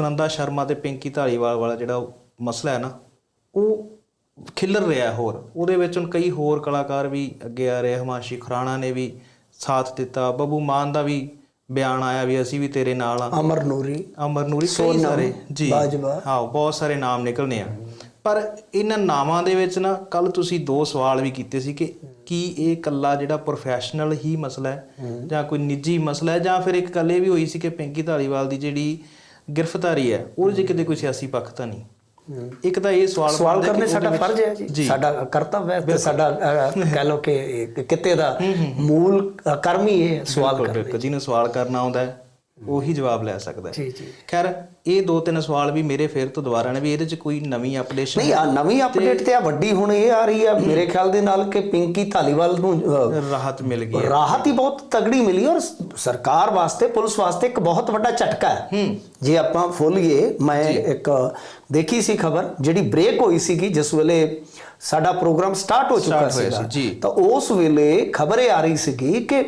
ਸੁਨੰਦਾ ਸ਼ਰਮਾ ਤੇ ਪਿੰਕੀ ਧਾਲੀਵਾਲ ਵਾਲਾ ਜਿਹੜਾ ਮਸਲਾ ਹੈ ਨਾ ਉਹ ਖਿਲਰ ਰਿਹਾ ਹੋਰ। ਉਹਦੇ ਵਿੱਚ ਹੁਣ ਕਈ ਹੋਰ ਕਲਾਕਾਰ ਵੀ ਅੱਗੇ ਆ ਰਹੇ ਹਮਾਸ਼ੀ ਖੁਰਾਣਾ ਨੇ ਵੀ ਸਾਥ ਦਿੱਤਾ ਬੱਬੂ ਮਾਨ ਦਾ ਵੀ ਬਿਆਨ ਆਇਆ ਵੀ ਅਸੀਂ ਵੀ ਤੇਰੇ ਨਾਲ ਆ। ਅਮਰ ਨੂਰੀ ਅਮਰ ਨੂਰੀ ਕਈ ਸਾਰੇ ਜੀ। ਬਾਜਵਾ। ਹਾਂ ਬਹੁਤ ਸਾਰੇ ਨਾਮ ਨਿਕਲਨੇ ਆ। ਪਰ ਇਹਨਾਂ ਨਾਮਾਂ ਦੇ ਵਿੱਚ ਨਾ ਕੱਲ ਤੁਸੀਂ ਦੋ ਸਵਾਲ ਵੀ ਕੀਤੇ ਸੀ ਕਿ ਕੀ ਇਹ ਕੱਲਾ ਜਿਹੜਾ ਪ੍ਰੋਫੈਸ਼ਨਲ ਹੀ ਮਸਲਾ ਹੈ ਜਾਂ ਕੋਈ ਨਿੱਜੀ ਮਸਲਾ ਹੈ? ਜਾਂ ਫਿਰ ਇੱਕ ਇਹ ਵੀ ਹੋਈ ਸੀ ਕਿ ਪਿੰਕੀ ਧਾਲੀਵਾਲ ਦੀ ਜਿਹੜੀ ਗ੍ਰਿਫਤਾਰੀ ਹੈ ਉਹਦੇ 'ਚ ਕਿਤੇ ਕੋਈ ਸਿਆਸੀ ਪੱਖ ਤਾਂ ਨਹੀਂ। ਇੱਕ ਤਾਂ ਇਹ ਸਵਾਲ ਸਵਾਲ ਕਰਨੇ ਸਾਡਾ ਫਰਜ਼ ਹੈ ਜੀ। ਸਾਡਾ ਕਰਤੱਵ ਹੈ ਤੇ ਸਾਡਾ ਕਹਿ ਲਓ ਕਿ ਕਿਤੇ ਦਾ ਮੂਲ ਕਰਮ ਹੀ ਇਹ ਸਵਾਲ ਕਰਨਾ ਜਿਹਨੂੰ ਸਵਾਲ ਕਰਨਾ ਆਉਂਦਾ ਹੈ ਉਹੀ ਜਵਾਬ ਲੈ ਸਕਦਾ ਹੈ। ਜੀ ਜੀ। ਖੈਰ ਇਹ ਦੋ ਤਿੰਨ ਸਵਾਲ ਵੀ ਮੇਰੇ ਫੇਰ ਤੋਂ ਦੁਬਾਰਾ ਨੇ ਵੀ ਇਹਦੇ 'ਚ ਕੋਈ ਨਵੀਂ ਅਪਡੇਸ਼ਨ ਨਹੀਂ ਆ ਨਵੀਂ ਅਪਡੇਟ ਤੇ ਆ ਵੱਡੀ ਹੁਣ ਇਹ ਆ ਰਹੀ ਆ ਮੇਰੇ ਖਿਆਲ ਦੇ ਨਾਲ ਕਿ ਪਿੰਕੀ ਧਾਲੀਵਾਲ ਨੂੰ ਰਾਹਤ ਮਿਲ ਗਈ ਹੈ। ਰਾਹਤ ਹੀ ਬਹੁਤ ਤਗੜੀ ਮਿਲੀ ਔਰ ਸਰਕਾਰ ਵਾਸਤੇ ਪੁਲਿਸ ਵਾਸਤੇ ਇੱਕ ਬਹੁਤ ਵੱਡਾ ਝਟਕਾ ਹੈ। ਜੇ ਆਪਾਂ ਫੁੱਲੀਏ ਮੈਂ ਇੱਕ ਦੇਖੀ ਸੀ ਖਬਰ ਜਿਹੜੀ ਬ੍ਰੇਕ ਹੋਈ ਸੀਗੀ ਜਿਸ ਵੇਲੇ ਸਾਡਾ ਪ੍ਰੋਗਰਾਮ ਸਟਾਰਟ ਹੋ ਚੁੱਕਾ ਸੀ, ਜੀ। ਤਾਂ ਉਸ ਵੇਲੇ ਖਬਰ ਇਹ ਆ ਰਹੀ ਸੀਗੀ ਕਿ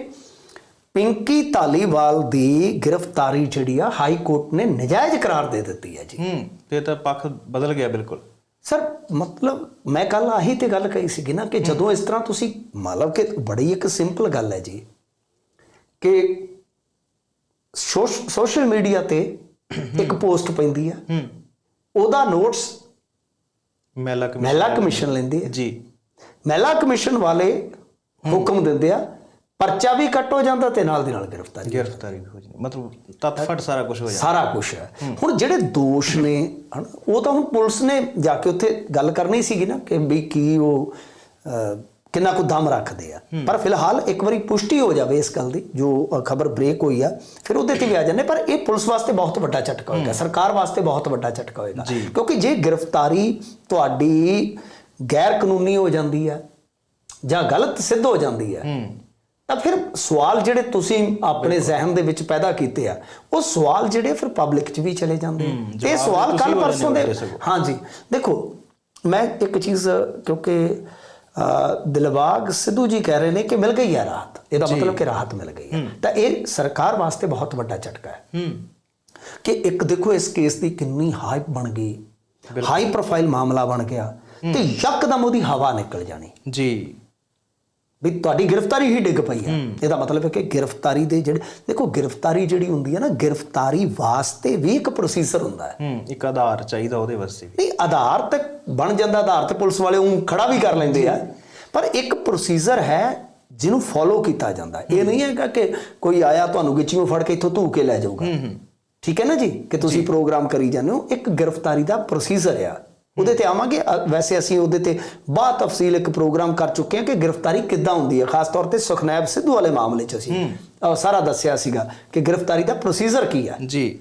ਪਿੰਕੀ ਧਾਲੀਵਾਲ ਦੀ ਗ੍ਰਿਫਤਾਰੀ ਜਿਹੜੀ ਆ ਹਾਈ ਕੋਰਟ ਨੇ ਨਜਾਇਜ਼ ਕਰਾਰ ਦੇ ਦਿੱਤੀ ਹੈ ਜੀ। ਹੂੰ ਤੇ ਤਾਂ ਪੱਖ ਬਦਲ ਗਿਆ ਬਿਲਕੁਲ। ਸਰ ਮਤਲਬ ਮੈਂ ਕੱਲ ਆਹੀ ਤੇ ਗੱਲ ਕਹੀ ਸੀਗੀ ਨਾ ਕਿ ਜਦੋਂ ਇਸ ਤਰ੍ਹਾਂ ਤੁਸੀਂ ਮਤਲਬ ਕਿ ਬੜੀ ਇੱਕ ਸਿੰਪਲ ਗੱਲ ਹੈ ਜੀ ਕਿ ਸੋਸ਼- ਸੋਸ਼ਲ ਮੀਡੀਆ ਤੇ ਇੱਕ ਪੋਸਟ ਪੈਂਦੀ ਆ। ਹੂੰ। ਉਹਦਾ ਨੋਟਸ ਮਹਿਲਾ ਕਮਿਸ਼ਨ ਮਹਿਲਾ ਕਮਿਸ਼ਨ ਲੈਂਦੀ ਹੈ ਜੀ। ਮਹਿਲਾ ਕਮਿਸ਼ਨ ਵਾਲੇ ਹੁਕਮ ਦਿੰਦੇ ਆ ਪਰਚਾ ਵੀ ਕੱਟ ਹੋ ਜਾਂਦਾ ਤੇ ਨਾਲ ਦੀ ਨਾਲ ਗ੍ਰਿਫਤਾਰੀ ਗ੍ਰਿਫਤਾਰੀ ਵੀ ਹੋ ਜਾਂਦੀ। ਮਤਲਬ ਤਤਫਟ ਸਾਰਾ ਕੁਝ ਹੋ ਜਾਂਦਾ। ਸਾਰਾ ਕੁਝ ਹੈ। ਹੁਣ ਜਿਹੜੇ ਦੋਸ਼ ਨੇ ਉਹ ਤਾਂ ਹੁਣ ਪੁਲਿਸ ਨੇ ਜਾ ਕੇ ਉੱਥੇ ਗੱਲ ਕਰਨੀ ਸੀਗੀ ਨਾ ਕਿ ਵੀ ਕੀ ਉਹ ਕਿੰਨਾ ਕੁ ਦਮ ਰੱਖਦੇ ਆ। ਪਰ ਫਿਲਹਾਲ ਇੱਕ ਵਾਰੀ ਪੁਸ਼ਟੀ ਹੋ ਜਾਵੇ ਇਸ ਗੱਲ ਦੀ ਜੋ ਖਬਰ ਬ੍ਰੇਕ ਹੋਈ ਆ ਫਿਰ ਉਹਦੇ ਤੇ ਵੀ ਆ ਜਾਂਦੇ। ਪਰ ਇਹ ਪੁਲਿਸ ਵਾਸਤੇ ਬਹੁਤ ਵੱਡਾ ਝਟਕਾ ਹੋਏਗਾ। ਸਰਕਾਰ ਵਾਸਤੇ ਬਹੁਤ ਵੱਡਾ ਝਟਕਾ ਹੋਏਗਾ। ਕਿਉਂਕਿ ਜੇ ਗ੍ਰਿਫਤਾਰੀ ਤੁਹਾਡੀ ਗੈਰ ਕਾਨੂੰਨੀ ਹੋ ਜਾਂਦੀ ਆ ਜਾਂ ਗਲਤ ਸਿੱਧ ਹੋ ਜਾਂਦੀ ਆ ਹੂੰ। ਤਾਂ ਫਿਰ ਸਵਾਲ ਜਿਹੜੇ ਤੁਸੀਂ ਆਪਣੇ ਜ਼ਿਹਨ ਦੇ ਵਿੱਚ ਪੈਦਾ ਕੀਤੇ ਆ ਉਹ ਸਵਾਲ ਜਿਹੜੇ ਫਿਰ ਪਬਲਿਕ 'ਚ ਵੀ ਚਲੇ ਜਾਂਦੇ ਤੇ ਸਵਾਲ ਕੱਲ ਪਰਸੋਂ ਦੇ। ਹਾਂਜੀ ਦੇਖੋ ਮੈਂ ਇੱਕ ਚੀਜ਼ ਕਿਉਂਕਿ ਦਿਲਬਾਗ ਸਿੱਧੂ ਜੀ ਕਹਿ ਰਹੇ ਨੇ ਕਿ ਮਿਲ ਗਈ ਹੈ ਰਾਹਤ। ਇਹਦਾ ਮਤਲਬ ਕਿ ਰਾਹਤ ਮਿਲ ਗਈ ਹੈ। ਤਾਂ ਇਹ ਸਰਕਾਰ ਵਾਸਤੇ ਬਹੁਤ ਵੱਡਾ ਝਟਕਾ ਹੂੰ। ਕਿ ਇੱਕ ਦੇਖੋ ਇਸ ਕੇਸ ਦੀ ਕਿੰਨੀ ਹਾਈਪ ਬਣ ਗਈ। ਹਾਈ ਪ੍ਰੋਫਾਈਲ ਮਾਮਲਾ ਬਣ ਗਿਆ। ਤੇ ਯਕਦਮ ਉਹਦੀ ਹਵਾ ਨਿਕਲ ਜਾਣੀ। ਜੀ। ਵੀ ਤੁਹਾਡੀ ਗ੍ਰਿਫਤਾਰੀ ਹੀ ਡਿੱਗ ਪਈ ਹੈ। ਇਹਦਾ ਮਤਲਬ ਹੈ ਕਿ ਗ੍ਰਿਫਤਾਰੀ ਦੇ ਜਿਹੜੇ ਦੇਖੋ ਗ੍ਰਿਫਤਾਰੀ ਜਿਹੜੀ ਹੁੰਦੀ ਹੈ ਨਾ ਗ੍ਰਿਫਤਾਰੀ ਵਾਸਤੇ ਵੀ ਇੱਕ ਪ੍ਰੋਸੀਜਰ ਹੁੰਦਾ ਹੈ। ਹੂੰ ਇੱਕ ਆਧਾਰ ਚਾਹੀਦਾ ਉਹਦੇ ਵਾਸਤੇ ਵੀ। ਨਹੀਂ ਆਧਾਰ ਤੱਕ ਬਣ ਜਾਂਦਾ ਆਧਾਰ ਤੇ ਪੁਲਿਸ ਵਾਲੇ ਉਹ ਖੜਾ ਵੀ ਕਰ ਲੈਂਦੇ ਆ। ਪਰ ਇੱਕ ਪ੍ਰੋਸੀਜਰ ਹੈ ਜਿਹਨੂੰ ਫੋਲੋ ਕੀਤਾ ਜਾਂਦਾ। ਇਹ ਨਹੀਂ ਹੈਗਾ ਕਿ ਕੋਈ ਆਇਆ ਤੁਹਾਨੂੰ ਗਿੱਚੀਆਂ ਫੜ ਕੇ ਇੱਥੋਂ ਧੂ ਕੇ ਲੈ ਜਾਊਗਾ। ਠੀਕ ਹੈ ਨਾ ਜੀ? ਕਿ ਤੁਸੀਂ ਪ੍ਰੋਗਰਾਮ ਕਰੀ ਜਾਂਦੇ ਹੋ। ਇੱਕ ਗ੍ਰਿਫਤਾਰੀ ਦਾ ਪ੍ਰੋਸੀਜਰ ਆ। ਉਹਦੇ ਤੇ ਆਵਾਂਗੇ। ਵੈਸੇ ਅਸੀਂ ਉਹਦੇ ਤੇ ਬਾਤ ਤਫਸੀਲ ਇੱਕ ਪ੍ਰੋਗਰਾਮ ਕਰ ਚੁੱਕੇ ਹਾਂ ਕਿ ਗ੍ਰਿਫਤਾਰੀ ਕਿੱਦਾਂ ਹੁੰਦੀ ਹੈ। ਖਾਸ ਤੌਰ ਤੇ ਸੁਖਨੈਬ ਸਿੱਧੂ ਵਾਲੇ ਮਾਮਲੇ 'ਚ ਅਸੀਂ ਸਾਰਾ ਦੱਸਿਆ ਸੀਗਾ ਕਿ ਗ੍ਰਿਫਤਾਰੀ ਦਾ ਪ੍ਰੋਸੀਜਰ ਕੀ ਆ ਜੀ।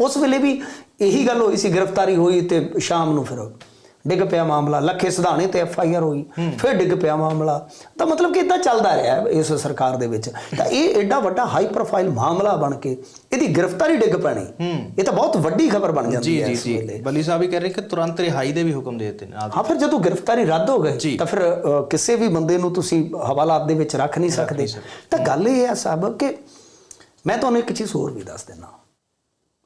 ਉਸ ਵੇਲੇ ਵੀ ਇਹੀ ਗੱਲ ਹੋਈ ਸੀ ਗ੍ਰਿਫਤਾਰੀ ਹੋਈ ਤੇ ਸ਼ਾਮ ਨੂੰ ਫਿਰ ਡਿੱਗ ਪਿਆ ਮਾਮਲਾ ਲੱਖੇ ਸਿਧਾਣੇ ਤੇ ਐਫ ਆਈ ਆਰ ਹੋਈ ਫਿਰ ਡਿੱਗ ਪਿਆ ਮਾਮਲਾ। ਤਾਂ ਮਤਲਬ ਕਿ ਇਦਾਂ ਚੱਲਦਾ ਰਿਹਾ ਇਸ ਸਰਕਾਰ ਦੇ ਵਿੱਚ। ਤਾਂ ਇਹ ਐਡਾ ਵੱਡਾ ਹਾਈ ਪ੍ਰੋਫਾਈਲ ਮਾਮਲਾ ਬਣ ਕੇ ਇਹਦੀ ਗ੍ਰਿਫਤਾਰੀ ਡਿੱਗ ਪੈਣੀ। ਇਹ ਤਾਂ ਬਹੁਤ ਵੱਡੀ ਖਬਰ ਬਣ ਜਾਂਦੀ ਹੈ ਜੀ ਜੀ। ਬਲੀ ਸਾਹਿਬ ਵੀ ਕਹਿ ਰਹੇ ਕਿ ਤੁਰੰਤ ਰਿਹਾਈ ਦੇ ਵੀ ਹੁਕਮ ਦੇ ਦਿੱਤੇ ਨੇ। ਹਾਂ ਫਿਰ ਜਦੋਂ ਗ੍ਰਿਫਤਾਰੀ ਰੱਦ ਹੋ। ਗਈ ਤਾਂ ਫਿਰ ਕਿਸੇ ਵੀ ਬੰਦੇ ਨੂੰ ਤੁਸੀਂ ਹਵਾਲਾਤ ਦੇ ਵਿੱਚ ਰੱਖ ਨਹੀਂ ਸਕਦੇ। ਤਾਂ ਗੱਲ ਇਹ ਹੈ ਸਭ ਕਿ ਮੈਂ ਤੁਹਾਨੂੰ ਇੱਕ ਚੀਜ਼ ਹੋਰ ਵੀ ਦੱਸ ਦਿੰਦਾ।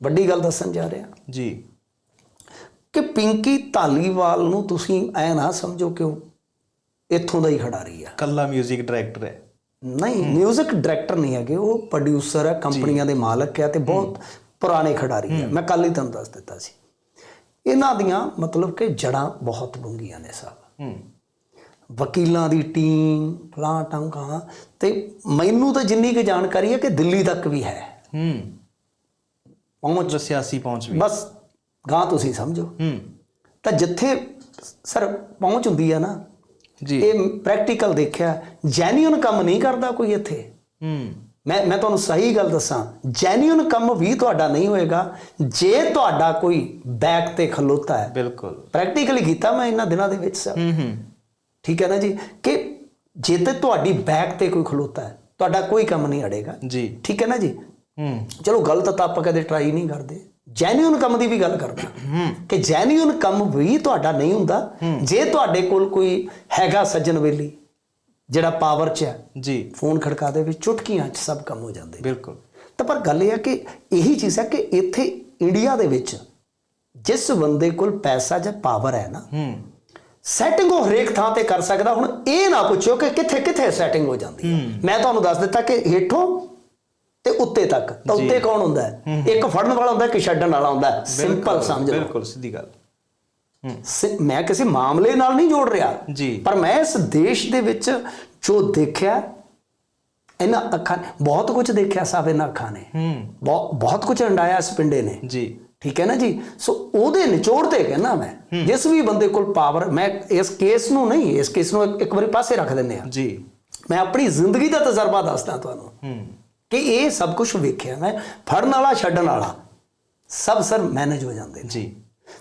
ਵੱਡੀ ਗੱਲ ਦੱਸਣ ਜਾ ਰਿਹਾ। ਜੀ। ਕਿ ਪਿੰਕੀ ਧਾਲੀਵਾਲ ਨੂੰ ਤੁਸੀਂ ਐ ਨਾ ਸਮਝੋ ਕਿ ਉਹ ਇੱਥੋਂ ਦਾ ਹੀ ਖਿਡਾਰੀ ਆ ਕੱਲਾ 뮤직 ਡਾਇਰੈਕਟਰ ਹੈ ਨਹੀਂ 뮤직 ਡਾਇਰੈਕਟਰ ਨਹੀਂ ਹੈਗੇ ਉਹ ਪ੍ਰੋਡਿਊਸਰ ਹੈ ਕੰਪਨੀਆਂ ਦੇ ਮਾਲਕ ਹੈ ਤੇ ਬਹੁਤ ਪੁਰਾਣੇ ਖਿਡਾਰੀ ਆ ਮੈਂ ਕੱਲ ਹੀ ਤੁਹਾਨੂੰ ਦੱਸ ਦਿੱਤਾ ਸੀ ਇਹਨਾਂ ਦੀਆਂ ਮਤਲਬ ਕਿ ਜੜਾਂ ਬਹੁਤ ਡੂੰਘੀਆਂ ਨੇ ਸਾਹਿਬ ਹੂੰ ਵਕੀਲਾਂ ਦੀ ਟੀਮ ਫਲਾਂ ਟੰਕਾਂ ਤੇ ਮੈਨੂੰ ਤਾਂ ਜਿੰਨੀ ਕੁ ਜਾਣਕਾਰੀ ਹੈ ਕਿ ਦਿੱਲੀ ਤੱਕ ਵੀ ਹੈ ਹੂੰ ਪਹੁੰਚ ਸਿਆਸੀ ਪਹੁੰਚ ਵੀ ਬਸ ਗਾਂ ਤੁਸੀਂ ਸਮਝੋ। ਹੂੰ। ਤਾਂ ਜਿੱਥੇ ਸਰ ਪਹੁੰਚ ਹੁੰਦੀ ਆ ਨਾ ਜੀ। ਇਹ ਪ੍ਰੈਕਟੀਕਲ ਦੇਖਿਆ ਜੈਨੂਇਨ ਕੰਮ ਨਹੀਂ ਕਰਦਾ ਕੋਈ ਇੱਥੇ। ਹੂੰ। ਮੈਂ ਮੈਂ ਤੁਹਾਨੂੰ ਸਹੀ ਗੱਲ ਦੱਸਾਂ ਜੈਨੂਇਨ ਕੰਮ ਵੀ ਤੁਹਾਡਾ ਨਹੀਂ ਹੋਏਗਾ ਜੇ ਤੁਹਾਡਾ ਕੋਈ ਬੈਕ ਤੇ ਖਲੋਤਾ ਹੈ। ਬਿਲਕੁਲ। ਪ੍ਰੈਕਟੀਕਲੀ ਕੀਤਾ ਮੈਂ ਇਹਨਾਂ ਦਿਨਾਂ ਦੇ ਵਿੱਚ ਸਰ। ਹੂੰ ਹੂੰ। ਠੀਕ ਹੈ ਨਾ ਜੀ? ਕਿ ਜੇ ਤੇ ਤੁਹਾਡੀ ਬੈਕ ਤੇ ਕੋਈ ਖਲੋਤਾ ਹੈ ਤੁਹਾਡਾ ਕੋਈ ਕੰਮ ਨਹੀਂ ਅੜੇਗਾ। ਜੀ। ਠੀਕ ਹੈ ਨਾ ਜੀ? ਹੂੰ। ਚਲੋ ਗਲਤ ਤਾਂ ਆਪਾਂ ਕਦੇ ਟਰਾਈ ਨਹੀਂ ਕਰਦੇ। ਜੈਨੂਇਨ ਕੰਮ ਦੀ ਵੀ ਗੱਲ ਕਰਦਾ ਕਿ ਜੈਨੂਇਨ ਕੰਮ ਵੀ ਤੁਹਾਡਾ ਨਹੀਂ ਹੁੰਦਾ। ਜੇ ਤੁਹਾਡੇ ਕੋਲ ਕੋਈ ਹੈਗਾ ਸੱਜਣ ਵੇਲੀ ਜਿਹੜਾ ਪਾਵਰ 'ਚ ਹੈ ਜੀ। ਫੋਨ ਖੜਕਾ ਦੇ ਵਿੱਚ ਚੁਟਕੀਆਂ 'ਚ ਸਭ ਕੰਮ ਹੋ ਜਾਂਦੇ ਬਿਲਕੁਲ। ਤਾਂ ਪਰ ਗੱਲ ਇਹ ਹੈ ਕਿ ਇਹੀ ਚੀਜ਼ ਹੈ ਕਿ ਇੱਥੇ ਇੰਡੀਆ ਦੇ ਵਿੱਚ ਜਿਸ ਬੰਦੇ ਕੋਲ ਪੈਸਾ ਜਾਂ ਪਾਵਰ ਹੈ ਨਾ ਹੂੰ। ਸੈਟਿੰਗ ਉਹ ਹਰੇਕ ਥਾਂ ਤੇ ਕਰ ਸਕਦਾ। ਹੁਣ ਇਹ ਨਾ ਪੁੱਛੋ ਕਿ ਕਿੱਥੇ ਕਿੱਥੇ ਸੈਟਿੰਗ ਹੋ ਜਾਂਦੀ ਹੈ। ਮੈਂ ਤੁਹਾਨੂੰ ਦੱਸ ਦਿੱਤਾ ਕਿ ਹੇਠੋਂ ਤੇ ਉੱਤੇ ਤੱਕ ਤਾਂ ਉੱਤੇ ਕੌਣ ਹੁੰਦਾ ਹੈ? ਇੱਕ ਫੜਨ ਵਾਲਾ ਹੁੰਦਾ ਇੱਕ ਛੱਡਣ ਵਾਲਾ ਹੁੰਦਾ ਸਿੰਪਲ ਸਮਝ ਲਓ। ਬਿਲਕੁਲ ਸਿੱਧੀ ਗੱਲ। ਮੈਂ ਕਿਸੇ ਮਾਮਲੇ ਨਾਲ ਨਹੀਂ ਜੋੜ ਰਿਹਾ। ਜੀ। ਪਰ ਮੈਂ ਇਸ ਦੇਸ਼ ਦੇ ਵਿੱਚ ਜੋ ਦੇਖਿਆ ਇਹਨਾਂ ਅੱਖਾਂ ਬਹੁਤ ਕੁਝ ਦੇਖਿਆ ਸਾਹਿਬ ਇਹਨਾਂ ਅੱਖਾਂ ਨੇ। ਹੂੰ। ਬਹੁਤ ਬਹੁਤ ਕੁਝ ਅੰਡਾਇਆ ਇਸ ਪਿੰਡੇ ਨੇ। ਜੀ। ਠੀਕ ਹੈ ਨਾ ਜੀ? ਸੋ ਉਹਦੇ ਨਿਚੋੜ ਤੇ ਕਹਿੰਦਾ ਮੈਂ ਜਿਸ ਵੀ ਬੰਦੇ ਕੋਲ ਪਾਵਰ ਮੈਂ ਇਸ ਕੇਸ ਨੂੰ ਨਹੀਂ ਇਸ ਕੇਸ ਨੂੰ ਇੱਕ- ਵਾਰੀ ਪਾਸੇ ਰੱਖ ਦਿੰਦੇ ਆ ਜੀ। ਮੈਂ ਆਪਣੀ ਜ਼ਿੰਦਗੀ ਦਾ ਤਜਰਬਾ ਦੱਸਦਾ ਤੁਹਾਨੂੰ। ਹੂੰ। ਕਿ ਇਹ ਸਭ ਕੁਝ ਵੇਖਿਆ ਮੈਂ ਫੜਨ ਵਾਲਾ ਛੱਡਣ ਵਾਲਾ ਸਭ ਸਰ ਮੈਨੇਜ ਹੋ ਜਾਂਦੇ ਨੇ। ਜੀ।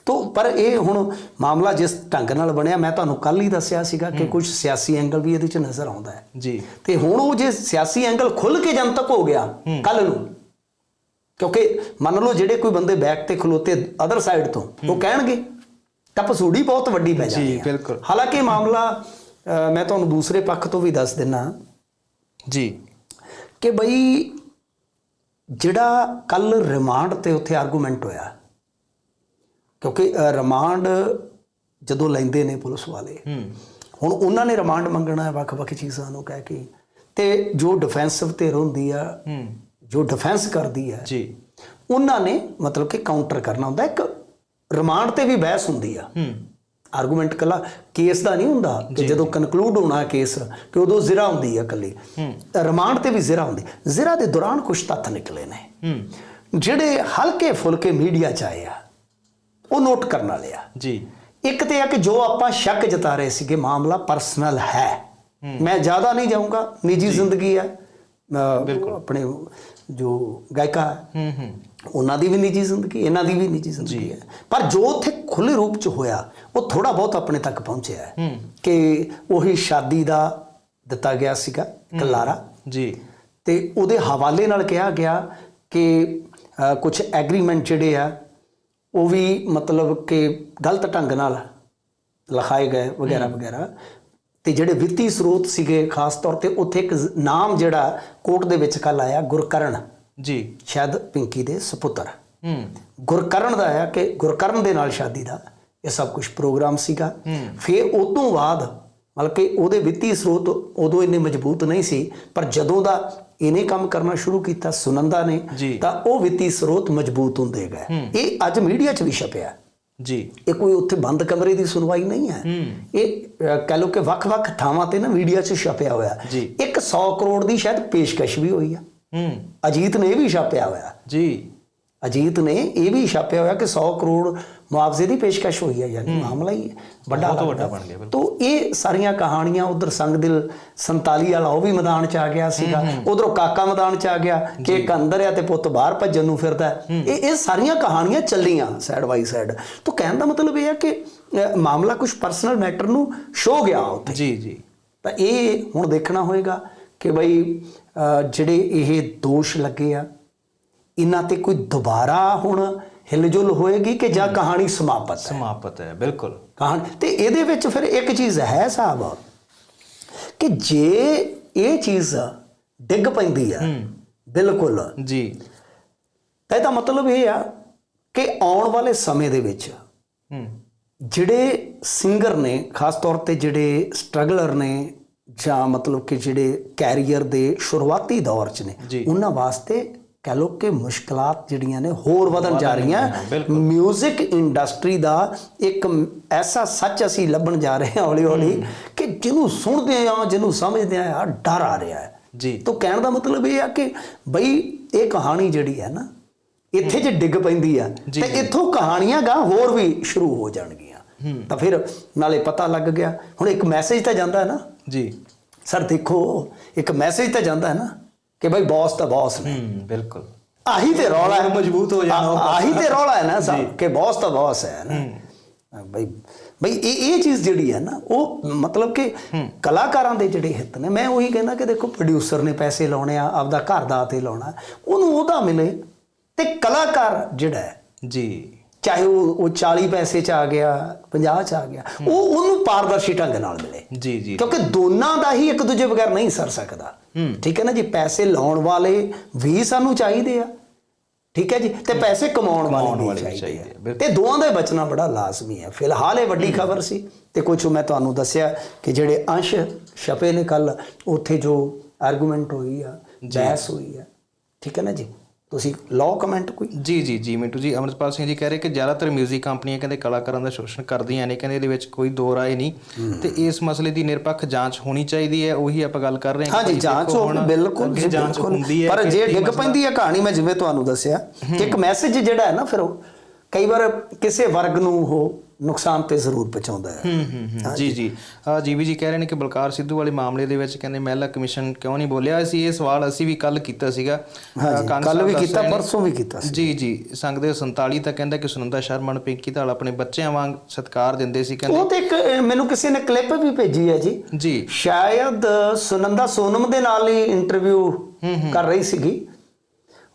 ਤੋ ਪਰ ਇਹ ਹੁਣ ਮਾਮਲਾ ਜਿਸ ਢੰਗ ਨਾਲ ਬਣਿਆ ਮੈਂ ਤੁਹਾਨੂੰ ਕੱਲ ਹੀ ਦੱਸਿਆ ਸੀਗਾ ਕਿ ਕੁਝ ਸਿਆਸੀ ਐਂਗਲ ਵੀ ਇਹਦੇ ਚ ਨਜ਼ਰ ਆਉਂਦਾ ਹੈ। ਜੀ। ਤੇ ਹੁਣ ਉਹ ਜੇ ਸਿਆਸੀ ਐਂਗਲ ਖੁੱਲ ਕੇ ਜਨਤਕ ਹੋ ਗਿਆ ਕੱਲ ਨੂੰ ਕਿਉਂਕਿ ਮੰਨ ਲਓ ਜਿਹੜੇ ਕੋਈ ਬੰਦੇ ਬੈਕ ਤੇ ਖਲੋਤੇ ਅਦਰ ਸਾਈਡ ਤੋਂ ਉਹ ਕਹਿਣਗੇ ਤਾਂ ਪਸੂੜੀ ਬਹੁਤ ਵੱਡੀ ਪੈ ਜਾਂਦੀ ਜੀ, ਹੈ ਬਿਲਕੁਲ। ਹਾਲਾਂਕਿ ਮਾਮਲਾ ਮੈਂ ਤੁਹਾਨੂੰ ਦੂਸਰੇ ਪੱਖ ਤੋਂ ਵੀ ਦੱਸ ਦਿੰਨਾ। ਜੀ। ਕਿ ਬਈ ਜਿਹੜਾ ਕੱਲ ਰਿਮਾਂਡ ਤੇ ਉੱਥੇ ਆਰਗੂਮੈਂਟ ਹੋਇਆ ਕਿਉਂਕਿ ਰਿਮਾਂਡ ਜਦੋਂ ਲੈਂਦੇ ਨੇ ਪੁਲਿਸ ਵਾਲੇ ਹੁਣ ਉਹਨਾਂ ਨੇ ਰਿਮਾਂਡ ਮੰਗਣਾ ਹੈ ਵੱਖ-ਵੱਖ ਚੀਜ਼ਾਂ ਨੂੰ ਕਹਿ ਕੇ ਤੇ ਜੋ ਡਿਫੈਂਸਿਵ ਧਿਰ ਹੁੰਦੀ ਆ ਜੋ ਡਿਫੈਂਸ ਕਰਦੀ ਹੈ ਜੀ। ਉਹਨਾਂ ਨੇ ਮਤਲਬ ਕਿ ਕਾਊਂਟਰ ਕਰਨਾ ਹੁੰਦਾ ਇੱਕ ਰਿਮਾਂਡ ਤੇ ਵੀ ਬਹਿਸ ਹੁੰਦੀ ਆ। ਹੂੰ। ਆਰਗੂਮੈਂਟ ਕੱਲਾ ਕੇਸ ਦਾ ਨਹੀਂ ਹੁੰਦਾ। ਕਿ ਜਦੋਂ ਕਨਕਲੂਡ ਹੋਣਾ ਕੇਸ ਕਿ ਉਦੋਂ ਜ਼ਿਰਾ ਹੁੰਦੀ ਆ ਕੱਲੀ ਰਿਮਾਂਡ ਤੇ ਵੀ ਜ਼ਿਰਾ ਹੁੰਦੀ। ਜ਼ਿਰਾ ਦੇ ਦੌਰਾਨ ਕੁਝ ਤੱਥ ਨਿਕਲੇ ਨੇ। ਹੂੰ। ਜਿਹੜੇ ਹਲਕੇ ਫੁਲਕੇ ਮੀਡੀਆ ਚ ਆਏ ਆ ਉਹ ਨੋਟ ਕਰਨ ਵਾਲੇ ਆ। ਜੀ। ਇੱਕ ਤੇ ਆ ਕਿ ਜੋ ਆਪਾਂ ਸ਼ੱਕ ਜਤਾ ਰਹੇ ਸੀਗੇ ਮਾਮਲਾ ਪਰਸਨਲ ਹੈ। ਮੈਂ ਜ਼ਿਆਦਾ ਨਹੀਂ ਜਾਊਂਗਾ ਨਿੱਜੀ ਜ਼ਿੰਦਗੀ ਹੈ ਆਪਣੇ ਜੋ ਗਾਇਕਾ ਹੈ, ਹੂੰ ਹੂੰ। ਉਹਨਾਂ ਦੀ ਵੀ ਨਿੱਜੀ ਜ਼ਿੰਦਗੀ ਇਹਨਾਂ ਦੀ ਵੀ ਨਿੱਜੀ ਜ਼ਿੰਦਗੀ ਹੈ। ਪਰ ਜੋ ਉੱਥੇ ਖੁੱਲੇ ਰੂਪ ਚ ਹੋਇਆ ਉਹ ਥੋੜਾ ਬਹੁਤ ਆਪਣੇ ਤੱਕ ਪਹੁੰਚਿਆ ਹੈ ਕਿ ਉਹੀ ਸ਼ਾਦੀ ਦਾ ਦਿੱਤਾ ਗਿਆ ਸੀਗਾ ਕਲਾਰਾ। ਜੀ। ਤੇ ਉਹਦੇ ਹਵਾਲੇ ਨਾਲ ਕਿਹਾ ਗਿਆ ਕਿ ਕੁਝ ਐਗਰੀਮੈਂਟ ਜਿਹੜੇ ਆ ਉਹ ਵੀ ਮਤਲਬ ਕਿ ਗਲਤ ਢੰਗ ਨਾਲ ਲਿਖਾਏ ਗਏ ਵਗੈਰਾ ਵਗੈਰਾ। ਤੇ ਜਿਹੜੇ ਵਿੱਤੀ ਸਰੋਤ ਸੀਗੇ ਖਾਸ ਤੌਰ ਤੇ ਉੱਥੇ ਇੱਕ ਨਾਮ ਜਿਹੜਾ ਕੋਰਟ ਦੇ ਵਿੱਚ ਕੱਲ ਆਇਆ ਗੁਰਕਰਨ। ਜੀ। ਸ਼ਾਇਦ ਪਿੰਕੀ ਦੇ ਸੁਪੁੱਤਰ। ਹੂੰ। ਗੁਰਕਰਨ ਦਾ ਹੈ ਕਿ ਗੁਰਕਰਨ ਦੇ ਨਾਲ ਸ਼ਾਦੀ ਦਾ ਇਹ ਸਭ ਕੁਝ ਪ੍ਰੋਗਰਾਮ ਸੀਗਾ। ਫਿਰ ਉਸ ਤੋਂ ਬਾਅਦ ਮਤਲਬ ਕਿ ਉਹਦੇ ਵਿੱਤੀ ਸਰੋਤ ਉਦੋਂ ਇੰਨੇ ਮਜ਼ਬੂਤ ਨਹੀਂ ਸੀ ਪਰ ਜਦੋਂ ਦਾ ਇਹਨੇ ਕੰਮ ਕਰਨਾ ਸ਼ੁਰੂ ਕੀਤਾ ਸੁਨੰਦਾ ਨੇ। ਤਾਂ ਉਹ ਵਿੱਤੀ ਸਰੋਤ ਮਜ਼ਬੂਤ ਹੁੰਦੇ ਗਏ। ਇਹ ਅੱਜ ਮੀਡੀਆ 'ਚ ਵੀ ਛਪਿਆ। ਜੀ। ਇਹ ਕੋਈ ਉੱਥੇ ਬੰਦ ਕਮਰੇ ਦੀ ਸੁਣਵਾਈ ਨਹੀਂ ਹੈ। ਇਹ ਕਹਿ ਲਓ ਕਿ ਵੱਖ-ਵੱਖ ਥਾਵਾਂ ਤੇ ਨਾ ਮੀਡੀਆ 'ਚ ਛਪਿਆ ਹੋਇਆ। ਇੱਕ 100 ਕਰੋੜ ਦੀ ਸ਼ਾਇਦ ਪੇਸ਼ਕਸ਼ ਵੀ ਹੋਈ ਆ। ਹੂੰ। ਅਜੀਤ ਨੇ ਇਹ ਵੀ ਛਾਪਿਆ ਹੋਇਆ। ਜੀ। ਅਜੀਤ ਨੇ ਇਹ ਵੀ ਛਾਪਿਆ ਹੋਇਆ ਕਿ 100 ਕਰੋੜ ਮੁਆਵਜ਼ੇ ਦੀ ਪੇਸ਼ਕਸ਼ ਹੋਈ ਹੈ ਯਾਨੀ ਮਾਮਲਾ ਹੀ ਵੱਡਾ ਬਹੁਤ। ਵੱਡਾ ਬਣ ਗਿਆ। ਤੋ ਇਹ ਸਾਰੀਆਂ ਕਹਾਣੀਆਂ ਉਧਰ ਸੰਗ ਦਿਲ 47 ਵਾਲਾ ਉਹ ਵੀ ਮੈਦਾਨ 'ਚ ਆ ਗਿਆ ਸੀਗਾ। ਉਧਰੋਂ ਕਾਕਾ ਮੈਦਾਨ 'ਚ ਆ ਗਿਆ ਕਿ ਇੱਕ ਅੰਦਰ ਆ ਤੇ ਪੁੱਤ ਬਾਹਰ ਭੱਜਣ ਨੂੰ ਫਿਰਦਾ। ਇਹ ਇਹ ਸਾਰੀਆਂ ਕਹਾਣੀਆਂ ਚੱਲੀਆਂ ਸਾਈਡ ਬਾਈ ਸਾਈਡ ਤੋ ਕਹਿਣ ਦਾ ਮਤਲਬ ਇਹ ਹੈ ਕਿ ਮਾਮਲਾ ਕੁਝ ਪਰਸਨਲ ਮੈਟਰ ਨੂੰ ਸ਼ੋ ਗਿਆ ਉੱਥੇ। ਜੀ ਜੀ। ਤਾਂ ਇਹ ਹੁਣ ਦੇਖਣਾ ਹੋਏਗਾ। ਕਿ ਬਈ ਜਿਹੜੇ ਇਹ ਦੋਸ਼ ਲੱਗੇ ਆ ਇਹਨਾਂ ਤੇ ਕੋਈ ਦੁਬਾਰਾ ਹੁਣ ਹਿਲਜੁਲ ਹੋਏਗੀ ਕਿ ਜਾਂ ਕਹਾਣੀ ਸਮਾਪਤ ਹੈ? ਸਮਾਪਤ ਹੈ ਬਿਲਕੁਲ। ਕਹਾਣੀ ਤੇ ਇਹਦੇ ਵਿੱਚ ਫਿਰ ਇੱਕ ਚੀਜ਼ ਹੈ ਸਾਹਿਬ ਕਿ ਜੇ ਇਹ ਚੀਜ਼ ਡਿੱਗ ਪੈਂਦੀ ਆ ਬਿਲਕੁਲ। ਜੀ। ਤਾਂ ਇਹਦਾ ਮਤਲਬ ਇਹ ਆ ਕਿ ਆਉਣ ਵਾਲੇ ਸਮੇਂ ਦੇ ਵਿੱਚ ਜਿਹੜੇ ਸਿੰਗਰ ਨੇ ਖਾਸ ਤੌਰ ਤੇ ਜਿਹੜੇ ਸਟਰਗਲਰ ਨੇ ਜਾਂ ਮਤਲਬ ਕਿ ਜਿਹੜੇ ਕੈਰੀਅਰ ਦੇ ਸ਼ੁਰੂਆਤੀ ਦੌਰ 'ਚ ਨੇ। ਉਹਨਾਂ ਵਾਸਤੇ ਕਹ ਲੋ ਕਿ ਮੁਸ਼ਕਲਾਂ ਜਿਹੜੀਆਂ ਨੇ ਹੋਰ ਵਧਣ ਜਾ ਰਹੀਆਂ। ਮਿਊਜ਼ਿਕ ਇੰਡਸਟਰੀ ਦਾ ਇੱਕ ਐਸਾ ਸੱਚ ਅਸੀਂ ਲੱਭਣ ਜਾ ਰਹੇ ਹਾਂ ਹੌਲੀ ਹੌਲੀ ਕਿ ਜਿਹਨੂੰ ਸੁਣਦੇ ਆ ਜਿਹਨੂੰ ਸਮਝਦੇ ਆ ਡਰ ਆ ਰਿਹਾ ਹੈ। ਜੀ। ਤੋਂ ਕਹਿਣ ਦਾ ਮਤਲਬ ਇਹ ਆ ਕਿ ਬਈ ਇਹ ਕਹਾਣੀ ਜਿਹੜੀ ਹੈ ਨਾ ਇੱਥੇ ਜੇ ਡਿੱਗ ਪੈਂਦੀ ਆ ਤੇ ਇੱਥੋਂ ਕਹਾਣੀਆਂ ਗਾ ਹੋਰ ਵੀ ਸ਼ੁਰੂ ਹੋ ਜਾਣਗੀਆਂ। ਤਾਂ ਫਿਰ ਨਾਲੇ ਪਤਾ ਲੱਗ ਗਿਆ। ਹੁਣ ਇੱਕ ਮੈਸੇਜ ਤਾਂ ਜਾਂਦਾ ਹੈ ਨਾ ਜੀ। ਸਰ ਦੇਖੋ ਇੱਕ ਮੈਸੇਜ ਤਾਂ ਜਾਂਦਾ ਹੈ ਨਾ ਕਿ ਬਈ ਬੌਸ ਤਾਂ ਬੌਸ ਨੇ। ਹੂੰ ਬਿਲਕੁਲ। ਆਹੀ ਤੇ ਰੌਲਾ ਹੈ। ਮਜ਼ਬੂਤ ਹੋ ਜਾਣਾ ਆਹੀ ਤੇ ਰੌਲਾ ਹੈ ਨਾ ਸਭ ਕਿ ਬੌਸ ਤਾਂ ਬੌਸ ਹੈ ਨਾ। ਬਈ ਬਈ ਇਹ ਇਹ ਚੀਜ਼ ਜਿਹੜੀ ਹੈ ਨਾ ਉਹ ਮਤਲਬ ਕਿ ਕਲਾਕਾਰਾਂ ਦੇ ਜਿਹੜੇ ਹਿੱਤ ਨੇ ਮੈਂ ਉਹੀ ਕਹਿੰਦਾ ਕਿ ਦੇਖੋ ਪ੍ਰੋਡਿਊਸਰ ਨੇ ਪੈਸੇ ਲਾਉਣੇ ਆ ਆਪਦਾ ਘਰ ਦਾ ਤੇ ਲਾਉਣਾ। ਉਹਨੂੰ ਉਹਦਾ ਮਿਲੇ ਤੇ ਕਲਾਕਾਰ ਜਿਹੜਾ ਹੈ ਜੀ। ਚਾਹੇ ਉਹ ਉਹ 40 ਪੈਸੇ ਚ ਆ ਗਿਆ 50 ਚ ਆ ਗਿਆ ਉਹ ਉਹਨੂੰ ਪਾਰਦਰਸ਼ੀ ਢੰਗ ਨਾਲ ਮਿਲੇ। ਜੀ ਜੀ। ਕਿਉਂਕਿ ਦੋਨਾਂ ਦਾ ਹੀ ਇੱਕ ਦੂਜੇ ਬਗੈਰ ਨਹੀਂ ਸਰ ਸਕਦਾ। ਠੀਕ ਹੈ ਨਾ ਜੀ? ਪੈਸੇ ਲਾਉਣ ਵਾਲੇ ਵੀ ਸਾਨੂੰ ਚਾਹੀਦੇ ਆ। ਠੀਕ ਹੈ ਜੀ? ਤੇ ਪੈਸੇ ਕਮਾਉਣ ਵਾਲੇ ਵੀ ਚਾਹੀਦੇ ਆ। ਤੇ ਦੋਵਾਂ ਦਾ ਬਚਣਾ ਬੜਾ ਲਾਜ਼ਮੀ ਹੈ। ਫਿਲਹਾਲ ਇਹ ਵੱਡੀ ਖਬਰ ਸੀ ਤੇ ਕੁਝ ਮੈਂ ਤੁਹਾਨੂੰ ਦੱਸਿਆ ਕਿ ਜਿਹੜੇ ਅੰਸ਼ ਛਪੇ ਨੇ ਕੱਲ ਉੱਥੇ ਜੋ ਆਰਗੂਮੈਂਟ ਹੋਈ ਆ ਬਹਿਸ ਹੋਈ ਆ। ਠੀਕ ਹੈ ਨਾ ਜੀ? ਤੁਸੀਂ ਲਾਅ ਕਮੈਂਟ ਕੋਈ? ਜੀ ਜੀ ਜੀ ਮਿੰਟੂ ਜੀ ਅਮਰਪਾਲ ਸਿੰਘ ਜੀ ਕਹਿ ਰਹੇ ਕਿ ਜ਼ਿਆਦਾਤਰ 뮤직 ਕੰਪਨੀਆਂ ਕਹਿੰਦੇ ਕਲਾਕਾਰਾਂ ਦਾ ਸ਼ੋਸ਼ਣ ਕਰਦੀਆਂ ਨੇ ਕਹਿੰਦੇ ਇਹਦੇ ਵਿੱਚ ਕੋਈ ਦੋ ਰਾਏ ਨਹੀਂ। ਤੇ ਇਸ ਮਸਲੇ ਦੀ ਨਿਰਪੱਖ ਜਾਂਚ ਹੋਣੀ ਚਾਹੀਦੀ ਹੈ ਉਹੀ ਆਪਾਂ ਗੱਲ ਕਰ ਰਹੇ ਹਾਂ। ਹਾਂਜੀ ਜਾਂਚ ਹੁਣ ਬਿਲਕੁਲ ਜਾਂਚ। ਹੁੰਦੀ ਹੈ ਪਰ ਜੇ ਡਿੱਗ ਪੈਂਦੀ ਹੈ ਕਹਾਣੀ ਮੈਂ ਜਿਵੇਂ ਤੁਹਾਨੂੰ ਦੱਸਿਆ ਕਿ ਇੱਕ ਮੈਸੇਜ ਜਿਹੜਾ ਹੈ ਨਾ ਫਿਰ ਉਹ ਕਈ ਵਾਰ ਕਿਸੇ ਵਰਗ ਨੂੰ ਉਹ ਨੁਕਸਾਨ ਤੇ ਜ਼ਰੂਰ ਪਹੁੰਚਾਉਂਦਾ ਹੈ। ਹੂੰ ਹੂੰ ਜੀ ਜੀ। ਜੀਵੀ ਜੀ ਕਹਿ ਰਹੇ ਨੇ ਕਿ ਬਲਕਾਰ ਸਿੱਧੂ ਵਾਲੇ ਮਾਮਲੇ ਦੇ ਵਿੱਚ ਕਹਿੰਦੇ ਮਹਿਲਾ ਕਮਿਸ਼ਨ ਕਿਉਂ ਨਹੀਂ ਬੋਲਿਆ? ਅਸੀਂ ਇਹ ਸਵਾਲ ਅਸੀਂ ਵੀ ਕੱਲ ਕੀਤਾ ਸੀਗਾ। ਕੱਲ ਵੀ ਕੀਤਾ ਪਰਸੋਂ ਵੀ ਕੀਤਾ ਸੀ। ਜੀ ਜੀ। ਸੰਘ ਦੇ 47 ਤਾਂ ਕਹਿੰਦਾ ਕਿ ਸੁਨੰਦਾ ਸ਼ਰਮਾ ਨੂੰ ਪਿੰਕੀ ਧਾਲ ਆਪਣੇ ਬੱਚਿਆਂ ਵਾਂਗ ਸਤਿਕਾਰ ਦਿੰਦੇ ਸੀ ਕਹਿੰਦੇ ਉਹ ਤੇ ਇੱਕ ਮੈਨੂੰ ਕਿਸੇ ਨੇ ਕਲਿੱਪ ਵੀ ਭੇਜੀ ਹੈ ਜੀ। ਜੀ। ਸ਼ਾਇਦ ਸੁਨੰਦਾ ਸੋਨਮ ਦੇ ਨਾਲ ਹੀ ਇੰਟਰਵਿਊ ਕਰ ਰਹੀ ਸੀਗੀ।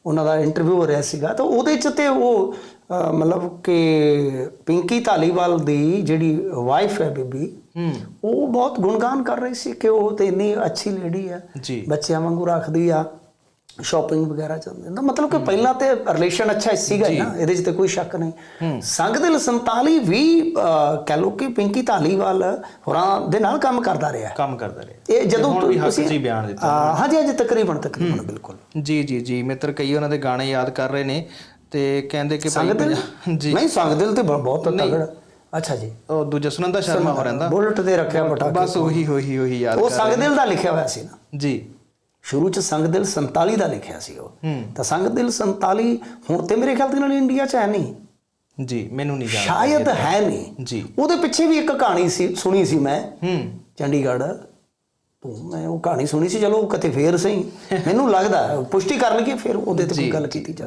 ਉਹਨਾਂ ਦਾ ਇੰਟਰਵਿਊ ਹੋ ਰਿਹਾ ਸੀਗਾ। ਤਾਂ ਉਹਦੇ ਚ ਤੇ ਉਹ ਮਤਲਬ ਕਿ ਪਿੰਕੀ ਧਾਲੀਵਾਲ ਦੀ ਜਿਹੜੀ ਵਾਈਫ ਹੈ ਬੀਬੀ ਹੂੰ। ਉਹ ਬਹੁਤ ਗੁਣਗਾਨ ਕਰ ਰਹੀ ਸੀ ਕਿ ਉਹ ਤੇ ਇੰਨੀ ਅੱਛੀ ਲੇਡੀ ਆ ਜੀ। ਬੱਚਿਆਂ ਵਾਂਗੂ ਰੱਖਦੀ ਆ ਸ਼ਾਪਿੰਗ ਵਗੈਰਾ ਚੱਲਦੀ ਦਾ ਮਤਲਬ ਕਿ ਪਹਿਲਾਂ ਤੇ ਰਿਲੇਸ਼ਨ ਅੱਛਾ ਸੀਗਾ ਹੀ ਨਾ ਇਹਦੇ 'ਚ ਤੇ ਕੋਈ ਸ਼ੱਕ ਨਹੀਂ। ਸੰਗ ਦਿਲ 47 ਵੀ ਕਹਿ ਲੋ ਕਿ ਪਿੰਕੀ ਧਾਲੀਵਾਲ ਹੋਰਾਂ ਦੇ ਨਾਲ ਕੰਮ ਕਰਦਾ ਰਿਹਾ। ਕੰਮ ਕਰਦਾ ਰਿਹਾ। ਇਹ ਜਦੋਂ ਤੁਸੀਂ ਜੀ ਬਿਆਨ ਦਿੱਤਾ। ਅਹ, ਹਾਂਜੀ ਹਾਂਜੀ ਤਕਰੀਬਨ ਤਕਰੀਬਨ ਬਿਲਕੁਲ। ਜੀ ਜੀ ਜੀ ਮਿੱਤਰ ਕਈ ਉਹਨਾਂ ਦੇ ਗਾਣੇ ਯਾਦ ਕਰ ਰਹੇ ਨੇ। ਤੇ ਕਹਿੰਦੇ ਕਿ ਸੰਗ ਦਿਲ ਜੀ। ਨਹੀਂ ਸੰਗ ਦਿਲ ਤੇ ਬ- ਬਹੁਤ ਤਗੜਾ ਅੱਛਾ ਜੀ। ਉਹ ਦੂਜਾ ਸੁਨੰਦਾ ਸ਼ਰਮਾ ਹੋ ਰਹਿੰਦਾ ਬੁਲਟ ਤੇ ਰੱਖਿਆ ਪਟਾਕੇ ਬਸ ਉਹੀ ਉਹੀ ਉਹੀ ਯਾਦ ਉਹ ਕਰ ਸੰਗ ਦਿਲ ਦਾ ਲਿਖਿਆ ਹੋਇਆ ਸੀ ਨਾ। ਜੀ। ਸ਼ੁਰੂ ਚ ਸੰਗ ਦਿਲ 47 ਦਾ ਲਿਖਿਆ ਸੀ ਉਹ। ਹੂੰ। ਤਾਂ ਸੰਗ ਦਿਲ 47 ਹੁਣ ਤੇ ਮੇਰੇ ਖਿਆਲ ਦੇ ਨਾਲ ਇੰਡੀਆ ਚ ਹੈ ਨਹੀਂ। ਜੀ ਮੈਨੂੰ ਨਹੀਂ ਜਾਣਦਾ। ਸ਼ਾਇਦ ਹੈ ਨਹੀਂ। ਜੀ। ਉਹਦੇ ਪਿੱਛੇ ਵੀ ਇੱਕ ਕਹਾਣੀ ਸੀ ਸੁਣੀ ਸੀ ਮੈਂ। ਹੂੰ। ਚੰਡੀਗੜ੍ਹ। ਤੋਂ ਮੈਂ ਉਹ ਕਹਾਣੀ ਸੁਣੀ ਸੀ ਚਲੋ ਕਿਤੇ ਫੇਰ ਸਹੀ। ਮੈਨੂੰ ਲੱਗਦਾ ਪੁਸ਼ਟੀ ਕਰ ਲਈਏ ਫਿਰ ਉਹਦੇ ਤੇ ਕੋਈ ਗੱਲ ਕੀਤੀ ਜਾ